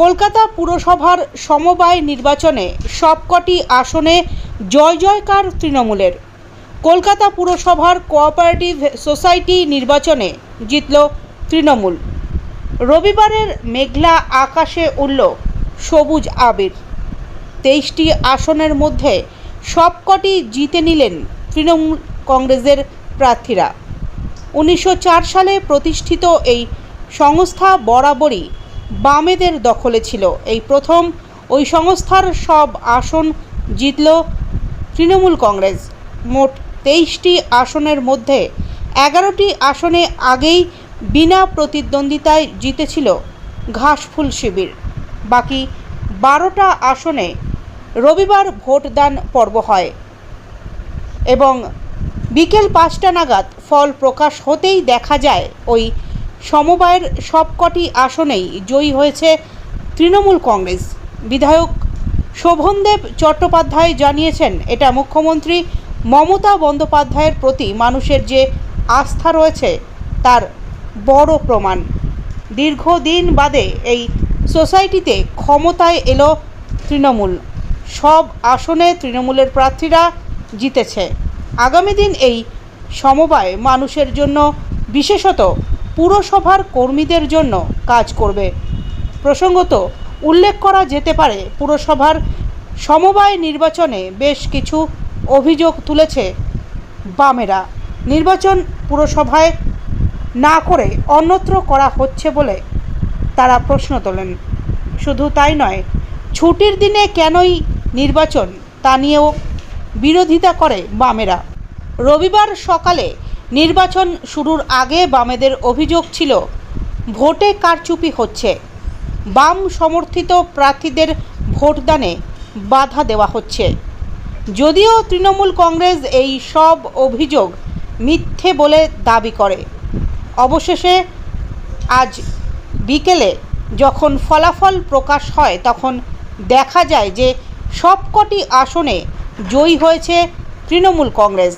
কলকাতা পুরসভার সমবায় নির্বাচনে সবকটি আসনে জয় জয়কার তৃণমূলের। কলকাতা পুরসভার কোঅপারেটিভ সোসাইটি নির্বাচনে জিতল তৃণমূল। রবিবারের মেঘলা আকাশে উড়ল সবুজ আবির। তেইশটি আসনের মধ্যে সবকটি জিতে নিলেন তৃণমূল কংগ্রেসের প্রার্থীরা। উনিশশো চার সালে প্রতিষ্ঠিত এই সংস্থা বরাবরই বামেদের দখলে ছিল। এই প্রথম ওই সংস্থার সব আসন জিতল তৃণমূল কংগ্রেস। মোট তেইশটি আসনের মধ্যে এগারোটি আসনে আগেই বিনা প্রতিদ্বন্দ্বিতায় জিতেছিল ঘাসফুল শিবির। বাকি বারোটা আসনে রবিবার ভোটদান পর্ব হয় এবং বিকেল পাঁচটা নাগাদ ফল প্রকাশ হতেই দেখা যায় ওই সমবায়ের সবকটি আসনেই জয়ী হয়েছে তৃণমূল কংগ্রেস। বিধায়ক শোভনদেব চট্টোপাধ্যায় জানিয়েছেন, এটা মুখ্যমন্ত্রী মমতা বন্দ্যোপাধ্যায়ের প্রতি মানুষের যে আস্থা রয়েছে, তার বড় প্রমাণ। দীর্ঘদিন বাদে এই সোসাইটিতে ক্ষমতায় এলো তৃণমূল। সব আসনে তৃণমূলের প্রার্থীরা জিতেছে। আগামী দিন এই সমবায় মানুষের জন্য বিশেষত পুরসভার কর্মীদের জন্য কাজ করবে। প্রসঙ্গত, উল্লেখ করা যেতে পারে, পুরসভার সমবায় নির্বাচনে বেশ কিছু অভিযোগ তুলেছে বামেরা। নির্বাচন পুরসভায় না করে অন্যত্র করা হচ্ছে বলে তারা প্রশ্ন তোলেন। শুধু তাই নয়, ছুটির দিনে কেনই নির্বাচন তা নিয়েও বিরোধিতা করে বামেরা। রবিবার সকালে নির্বাচন শুরুর আগে বামেদের অভিযোগ ছিল, ভোটে কারচুপি হচ্ছে। বাম সমর্থিত প্রার্থীদের ভোটদানে বাধা দেওয়া হচ্ছে। যদিও তৃণমূল কংগ্রেস এই সব অভিযোগ মিথ্যে বলে দাবি করে। অবশেষে আজ বিকেলে যখন ফলাফল প্রকাশ হয়, তখন দেখা যায় যে সবকটি আসনে জয়ী হয়েছে তৃণমূল কংগ্রেস।